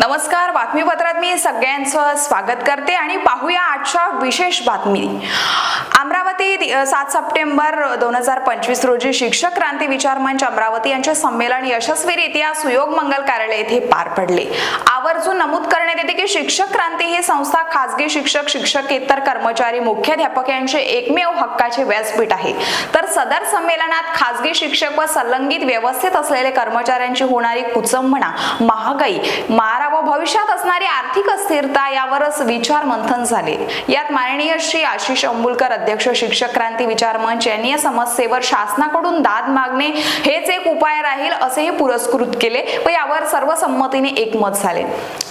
नमस्कार बातमीपत्रात मी सगळ्यांचं स्वागत करते आणि पाहूया आजच्या विशेष बातमी. आमरा अमरावती सात सप्टेंबर दोन हजार पंचवीस रोजी शिक्षक क्रांती विचार मंच अमरावती यांचे संमेलन यशस्वीरित्या सुयोग मंगल कार्यालय येथे पार पडले. आवर्जून नमूद करण्यात येते की शिक्षक क्रांती ही संस्था खासगी शिक्षक शिक्षकेतर कर्मचारी मुख्याध्यापक यांचे एकमेव हक्काचे व्यासपीठ आहे. तर सदर संमेलनात खासगी शिक्षक व संलंगित व्यवस्थेत असलेले कर्मचाऱ्यांची होणारी कुचंबणा महागाई मारा व भविष्यात असणारी आर्थिक अस्थिरता यावरच विचार मंथन झाले. यात माननीय श्री आशिष अंबुलकर अध्यक्ष शिक्षक क्रांती विचार मंच यांनी या समस्येवर शासनाकडून दाद मागणे हेच एक उपाय राहील असेही पुरस्कृत केले. व यावर सर्वसंमतीने एकमत झाले.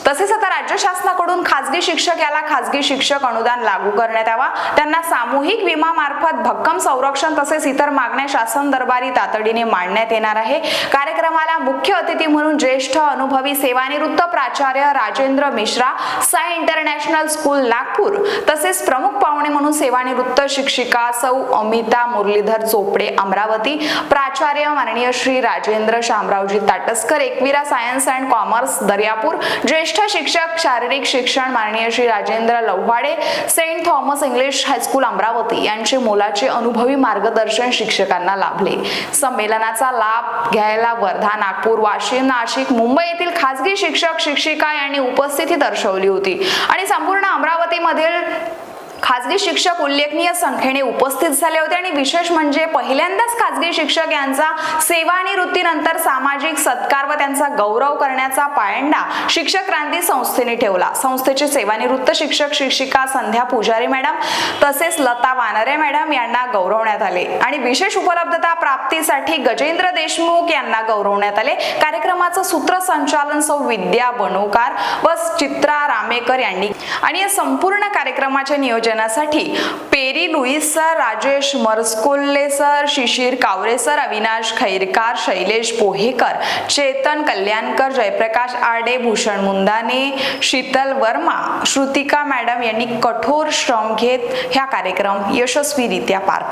तसेच आता राज्य शासनाकडून खासगी शिक्षक याला खासगी शिक्षक अनुदान लागू करण्यात यावा. त्यांना सामूहिक विमा मार्फत भक्कम संरक्षण तसेच इतर मागण्या शासन दरबारी तातडीने मांडण्यात येणार आहे. कार्यक्रमाला मुख्य अतिथी म्हणून ज्येष्ठ अनुभवी सेवानिवृत्त प्राचार्य राजेंद्र मिश्रा साय इंटरनॅशनल स्कूल नागपूर तसेच प्रमुख पाहुणे म्हणून सेवानिवृत्त शिक्षिका सौ अमिता मुरलीधर चोपडे अमरावती. प्राचार्य माननीय Shri Rajendra Shamraoji Tatsakar Ekvira science and commerce Daryapur. ज्येष्ठ शिक्षक शारीरिक शिक्षण माननीय Shri Rajendra Lavhade Saint Thomas English high school Amravati. यांचे मोलाचे अनुभवी मार्गदर्शन शिक्षकांना लाभले. संमेलनाचा लाभ घ्यायला वर्धा नागपूर वाशिम नाशिक मुंबई येथील खासगी शिक्षक शिक्षिका यांनी उपस्थिती दर्शवली होती. आणि संपूर्ण अमरावतीमधील खाजगी शिक्षक उल्लेखनीय संख्येने उपस्थित झाले होते आणि विशेष म्हणजे पहिल्यांदाच खाजगी शिक्षक यांचा सेवानिवृत्तीनंतर सामाजिक सत्कार व त्यांचा गौरव करण्याचा पायंडा शिक्षक क्रांती संस्थेने ठेवला. संस्थेचे सेवानिवृत्त शिक्षक शिक्षिका संध्या पुजारी मॅडम तसेच लता वानरे मॅडम यांना गौरवण्यात आले आणि विशेष उपलब्धता प्राप्तीसाठी गजेंद्र देशमुख यांना गौरवण्यात आले. कार्यक्रमाचं सूत्रसंचालन सौ विद्या बनोकार व चित्रा रामेकर यांनी. आणि या संपूर्ण कार्यक्रमाच्या नियोजनासाठी Perry Lewis sir Rajesh Maraskolhe sir Shishir Kaware sir Avinash Khairkar Shailesh Pohekar Chetan Kalyankar Jayprakash Ade Bhushan Mundane Sheetal Verma Shrutika madam यांनी कठोर श्रम घेत ह्या कार्यक्रम यशस्वीरित्या पार